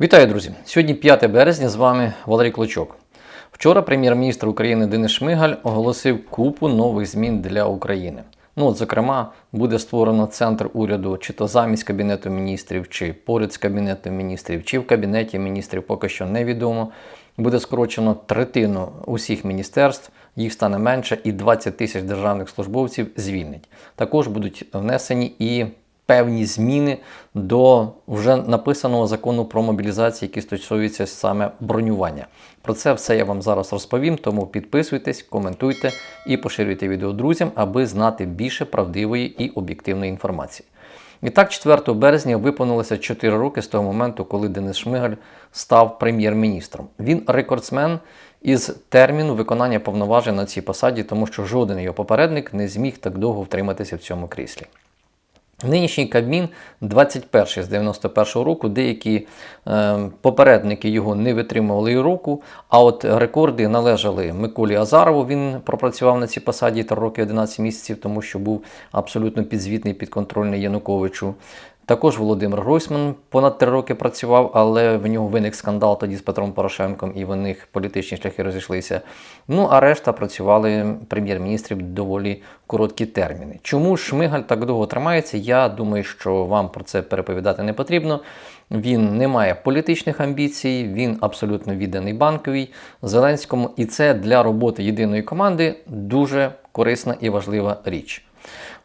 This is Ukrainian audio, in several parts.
Вітаю, друзі! Сьогодні 5 березня. З вами Валерій Клочок. Вчора прем'єр-міністр України Денис Шмигаль оголосив купу нових змін для України. Ну, от, зокрема, буде створено центр уряду, чи то замість кабінету міністрів, чи поряд з кабінетом міністрів, чи в кабінеті міністрів, поки що невідомо. Буде скорочено третину усіх міністерств, їх стане менше, і 20 тисяч державних службовців звільнять. Також будуть внесені і певні зміни до вже написаного закону про мобілізацію, який стосується саме бронювання. Про це все я вам зараз розповім, тому підписуйтесь, коментуйте і поширюйте відео друзям, аби знати більше правдивої і об'єктивної інформації. І так, 4 березня виповнилося 4 роки з того моменту, коли Денис Шмигаль став прем'єр-міністром. Він рекордсмен із терміну виконання повноважень на цій посаді, тому що жоден його попередник не зміг так довго втриматися в цьому кріслі. Нинішній Кабмін 21 з 91-го року, деякі е, попередники його не витримували і року, а от рекорди належали Миколі Азарову. Він пропрацював на цій посаді 3 роки 11 місяців, тому що був абсолютно підзвітний підконтрольний Януковичу. Також Володимир Гройсман понад три роки працював, але в нього виник скандал тоді з Петром Порошенком, і в них політичні шляхи розійшлися. Ну а решта працювали прем'єр-міністрів доволі короткі терміни. Чому Шмигаль так довго тримається? Я думаю, що вам про це переповідати не потрібно. Він не має політичних амбіцій, він абсолютно відданий банковій Зеленському, і це для роботи єдиної команди дуже корисна і важлива річ.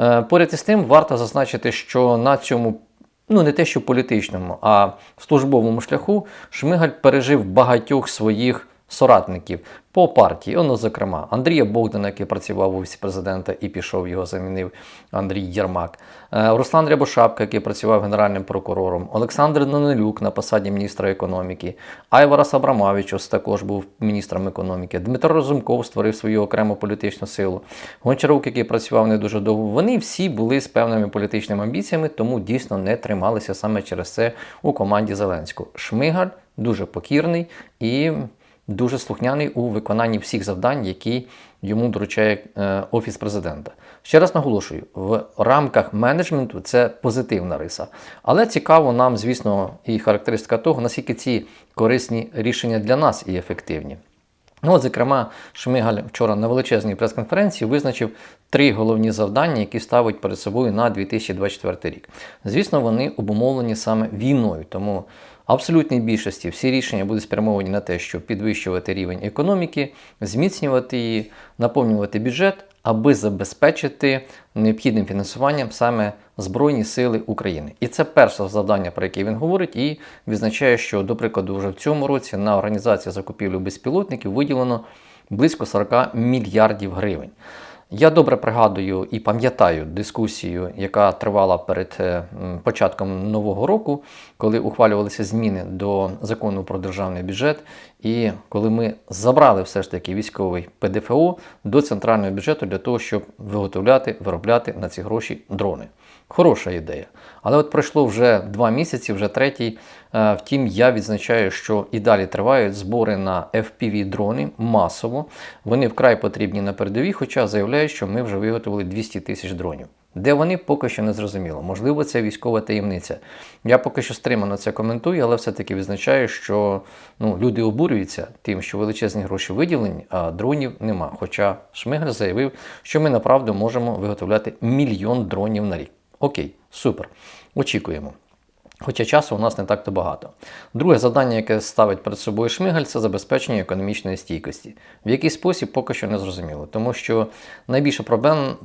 Е, поряд із тим, варто зазначити, що на цьому, ну не те, що політичному, а службовому шляху Шмигаль пережив багатьох своїх соратників по партії. Оно, зокрема, Андрія Богдана, який працював у офісі президента і пішов, його замінив Андрій Єрмак, е, Руслан Рябошапка, який працював генеральним прокурором, Олександр Данилюк на посаді міністра економіки, Айварас Абрамавічус також був міністром економіки, Дмитро Розумков створив свою окрему політичну силу. Гончарук, який працював не дуже довго, вони всі були з певними політичними амбіціями, тому дійсно не трималися саме через це у команді Зеленського. Шмигаль дуже покірний і дуже слухняний у виконанні всіх завдань, які йому доручає е, Офіс президента. Ще раз наголошую, в рамках менеджменту це позитивна риса. Але цікаво нам, звісно, і характеристика того, наскільки ці корисні рішення для нас і ефективні. Ну, от, зокрема, Шмигаль вчора на величезній прес-конференції визначив три головні завдання, які ставить перед собою на 2024 рік. Звісно, вони обумовлені саме війною, тому абсолютній більшості всі рішення будуть спрямовані на те, щоб підвищувати рівень економіки, зміцнювати її, наповнювати бюджет, аби забезпечити необхідним фінансуванням саме Збройні Сили України. І це перше завдання, про яке він говорить, і відзначає, що, до прикладу, вже в цьому році на організацію закупівлі безпілотників виділено близько 40 мільярдів гривень. Я добре пригадую і пам'ятаю дискусію, яка тривала перед е, початком нового року, коли ухвалювалися зміни до закону про державний бюджет, і коли ми забрали все ж таки військовий ПДФО до центрального бюджету для того, щоб виготовляти, виробляти на ці гроші дрони. Хороша ідея. Але от пройшло вже два місяці, вже третій. Е, втім, я відзначаю, що і далі тривають збори на FPV-дрони масово. Вони вкрай потрібні на передовій, хоча заявляють, що ми вже виготовили 200 тисяч дронів. Де вони поки що не зрозуміло. Можливо, це військова таємниця. Я поки що стримано це коментую, але все-таки відзначаю, що ну, люди обурюються тим, що величезні гроші виділені, а дронів нема. Хоча Шмигаль заявив, що ми направду можемо виготовляти мільйон дронів на рік. Окей, супер. Очікуємо. Хоча часу у нас не так-то багато. Друге завдання, яке ставить перед собою Шмигаль, це забезпечення економічної стійкості. В який спосіб поки що не зрозуміло. Тому що найбільша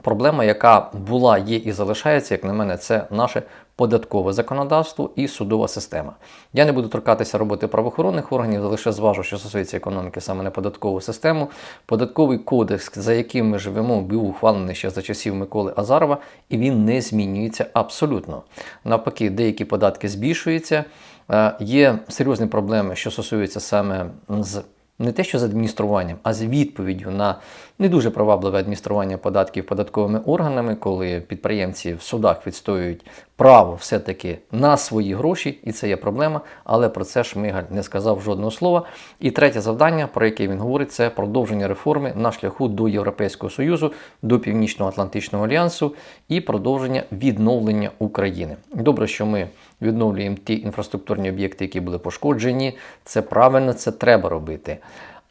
проблема, яка була, є і залишається, як на мене, це наше податкове законодавство і судова система. Я не буду торкатися роботи правоохоронних органів, лише зважу, що стосується економіки саме на податкову систему. Податковий кодекс, за яким ми живемо, був ухвалений ще за часів Миколи Азарова, і він не змінюється абсолютно. Навпаки, деякі податки збільшуються. Е, є серйозні проблеми, що стосуються саме з не те, що з адмініструванням, а з відповіддю на не дуже привабливе адміністрування податків податковими органами, коли підприємці в судах відстоюють право все-таки на свої гроші, і це є проблема. Але про це Шмигаль не сказав жодного слова. І третє завдання, про яке він говорить, це продовження реформи на шляху до Європейського Союзу, до Північно-Атлантичного альянсу і продовження відновлення України. Добре, що ми відновлюємо ті інфраструктурні об'єкти, які були пошкоджені. Це правильно, це треба робити.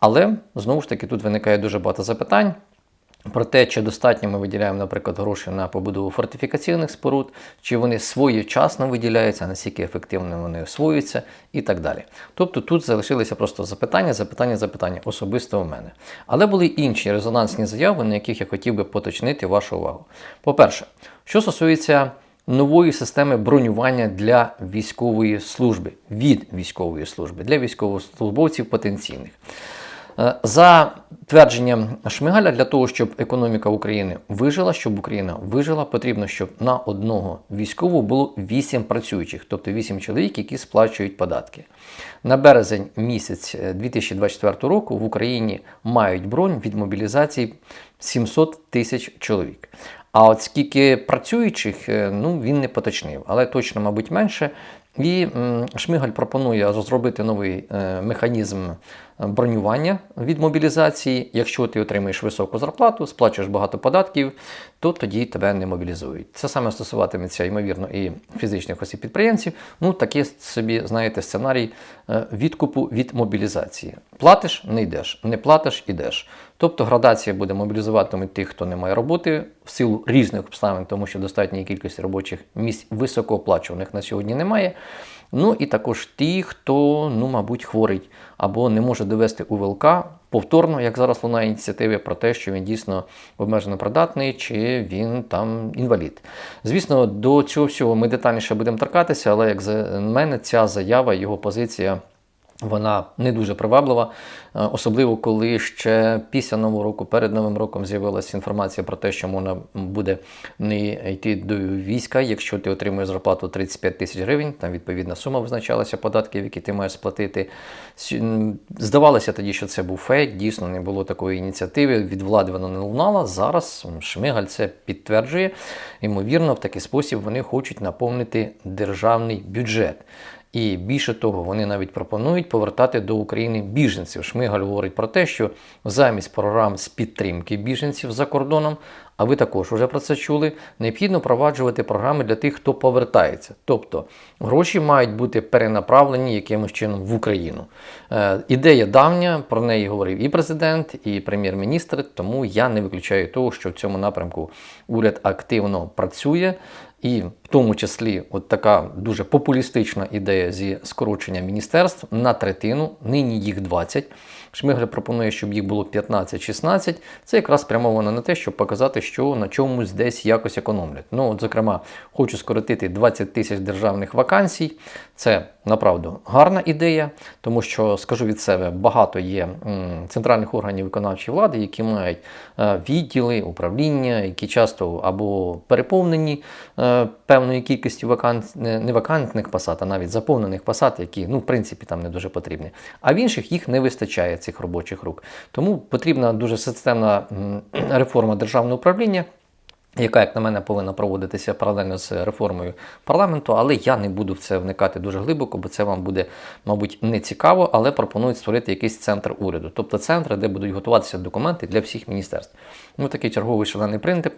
Але знову ж таки тут виникає дуже багато запитань. Про те, чи достатньо ми виділяємо, наприклад, гроші на побудову фортифікаційних споруд, чи вони своєчасно виділяються, наскільки ефективно вони освоюються і так далі. Тобто тут залишилися просто запитання, запитання, запитання особисто у мене. Але були інші резонансні заяви, на яких я хотів би поточнити вашу увагу. По-перше, що стосується нової системи бронювання для військової служби, від військової служби, для військовослужбовців потенційних. Е, За твердженням Шмигаля, для того, щоб економіка України вижила, щоб Україна вижила, потрібно, щоб на одного військового було 8 працюючих, тобто 8 чоловік, які сплачують податки. На березень місяць е, 2024 року в Україні мають бронь від мобілізації 700 тисяч чоловік. А от скільки працюючих, е, ну він не поточнив, але точно, мабуть, менше. І Шмигаль пропонує зробити новий е, механізм бронювання від мобілізації. Якщо ти отримаєш високу зарплату, сплачуєш багато податків, то тоді тебе не мобілізують. Це саме стосуватиметься, ймовірно, і фізичних осіб підприємців. Ну, такий собі, знаєте, сценарій е, відкупу від мобілізації. Платиш, не йдеш, не платиш, ідеш. Тобто градація буде мобілізуватиме тих, хто не має роботи, в силу різних обставин, тому що достатньої кількості робочих місць високооплачуваних на сьогодні немає. Ну і також ті, хто, ну, мабуть, хворий або не може довести УВЛК повторно, як зараз лунає ініціативи, про те, що він дійсно обмежено придатний чи він там інвалід. Звісно, до цього всього ми детальніше будемо торкатися, але як за мене, ця заява, його позиція. Вона не дуже приваблива, е, особливо коли ще після нового року, перед новим роком, з'явилася інформація про те, що можна буде не йти до війська, якщо ти отримуєш зарплату 35 тисяч гривень, там відповідна сума визначалася податків, які ти маєш сплатити. Здавалося тоді, що це був фейк, дійсно не було такої ініціативи. Від влади вона не лунала. Зараз Шмигаль це підтверджує. Ймовірно, в такий спосіб вони хочуть наповнити державний бюджет. І більше того, вони навіть пропонують повертати до України біженців. Шмигаль говорить про те, що замість програм з підтримки біженців за кордоном, а ви також вже про це чули, необхідно впроваджувати програми для тих, хто повертається. Тобто гроші мають бути перенаправлені якимось чином в Україну. Е, ідея давня, про неї говорив і президент, і прем'єр-міністр, тому я не виключаю того, що в цьому напрямку уряд активно працює. І в тому числі от така дуже популістична ідея зі скорочення міністерств на третину, нині їх 20. Шмигаль пропонує, щоб їх було 15-16. Це якраз спрямовано на те, щоб показати, що на чомусь десь якось економлять. Ну, от, зокрема, хочу скоротити 20 тисяч державних вакансій. Це направду гарна ідея, тому що скажу від себе, багато є центральних органів виконавчої влади, які мають е, відділи, управління, які часто або переповнені е, певною кількістю вакант, не, вакантних посад, а навіть заповнених посад, які ну, в принципі там не дуже потрібні. А в інших їх не вистачає цих робочих рук. Тому потрібна дуже системна реформа державного управління яка, як на мене, повинна проводитися паралельно з реформою парламенту, але я не буду в це вникати дуже глибоко, бо це вам буде, мабуть, не цікаво, але пропонують створити якийсь центр уряду, тобто центр, де будуть готуватися документи для всіх міністерств. Ну, такий черговий шалений принцип.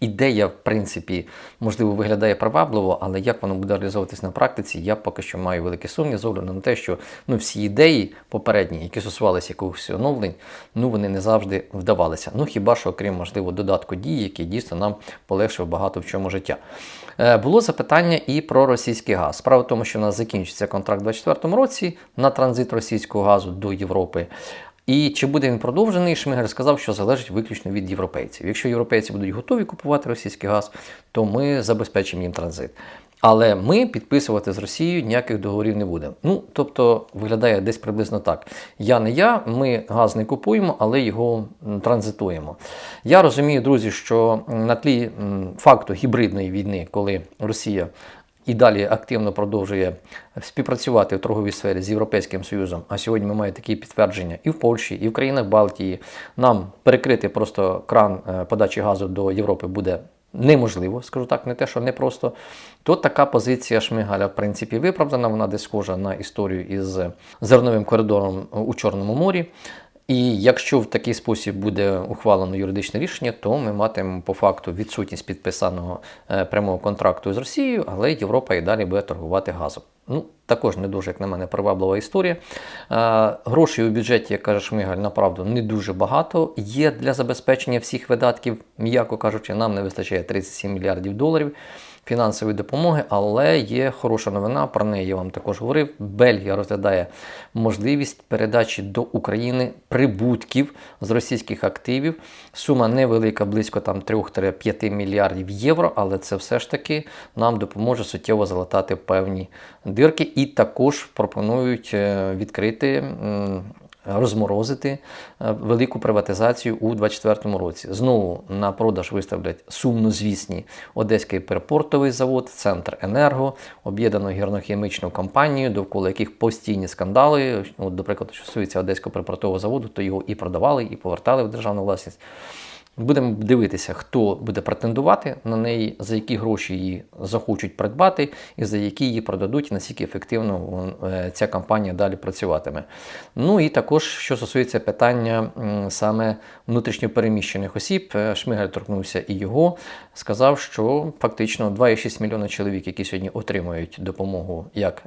Ідея, в принципі, можливо, виглядає привабливо, але як воно буде реалізовуватись на практиці, я поки що маю великі сумніви з огляду на те, що ну, всі ідеї попередні, які стосувалися якихось оновлень, ну вони не завжди вдавалися. Ну хіба що, окрім можливо, додатку дій, який дійсно нам полегшив багато в чому життя. Е, Було запитання і про російський газ. Справа в тому, що у нас закінчиться контракт у 2024 році на транзит російського газу до Європи. І чи буде він продовжений, Шмигаль сказав, що залежить виключно від європейців. Якщо європейці будуть готові купувати російський газ, то ми забезпечимо їм транзит. Але ми підписувати з Росією ніяких договорів не будемо. Ну, тобто, виглядає десь приблизно так. Я не я, ми газ не купуємо, але його транзитуємо. Я розумію, друзі, що на тлі факту гібридної війни, коли Росія і далі активно продовжує співпрацювати в торговій сфері з Європейським Союзом. А сьогодні ми маємо такі підтвердження і в Польщі, і в країнах Балтії. Нам перекрити просто кран е, подачі газу до Європи буде. Неможливо, скажу так, не те, що не просто. То така позиція Шмигаля, в принципі, виправдана. Вона десь схожа на історію із зерновим коридором у Чорному морі. І якщо в такий спосіб буде ухвалено юридичне рішення, то ми матимемо по факту відсутність підписаного е, прямого контракту з Росією, але Європа і далі буде торгувати газом. Ну, також не дуже, як на мене, приваблива історія. Е, грошей у бюджеті, як каже Шмигаль, направду не дуже багато. Є для забезпечення всіх видатків, м'яко кажучи, нам не вистачає 37 мільярдів доларів фінансової допомоги, але є хороша новина. Про неї я вам також говорив. Бельгія розглядає можливість передачі до України прибутків з російських активів. Сума невелика, близько там 3-5 мільярдів євро, але це все ж таки нам допоможе суттєво залатати певні дирки. І також пропонують е, відкрити. М, Розморозити е, велику приватизацію у 2024 році. Знову на продаж виставлять сумнозвісні Одеський перепортовий завод, Центр Енерго, об'єднану гірнохімічну компанію, довкола яких постійні скандали. От, до прикладу, що стосується Одеського перепортового заводу, то його і продавали, і повертали в державну власність. Будемо дивитися, хто буде претендувати на неї, за які гроші її захочуть придбати, і за які її продадуть, наскільки ефективно е, ця компанія далі працюватиме. Ну і також, що стосується питання саме внутрішньопереміщених осіб, е, Шмигаль торкнувся і його, сказав, що фактично 2,6 мільйона чоловік, які сьогодні отримують допомогу як.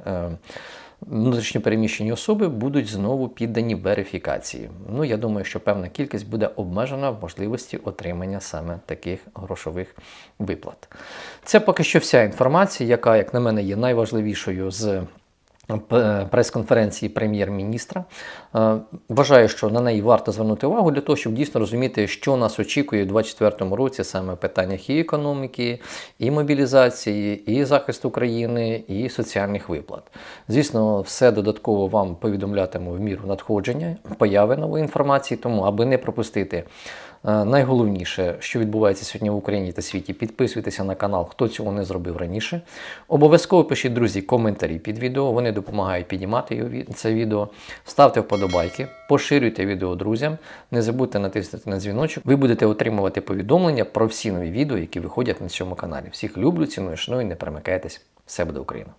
Внутрішньопереміщені особи будуть знову піддані верифікації. Ну, я думаю, що певна кількість буде обмежена в можливості отримання саме таких грошових виплат. Це поки що вся інформація, яка, як на мене, є найважливішою з прес-конференції прем'єр-міністра. Е, Вважаю, що на неї варто звернути увагу для того, щоб дійсно розуміти, що нас очікує у 2024 році саме в питаннях і економіки, і мобілізації, і захисту України, і соціальних виплат. Звісно, все додатково вам повідомлятиму в міру надходження, появи нової інформації, тому аби не пропустити. Е, Найголовніше, що відбувається сьогодні в Україні та світі, підписуйтеся на канал, хто цього не зробив раніше. Обов'язково пишіть, друзі, коментарі під відео. Вони допомагають піднімати це відео. Ставте вподобайки, поширюйте відео друзям. Не забудьте натиснути на дзвіночок. Ви будете отримувати повідомлення про всі нові відео, які виходять на цьому каналі. Всіх люблю, ціную, шаную, не перемикайтесь. Все буде Україна!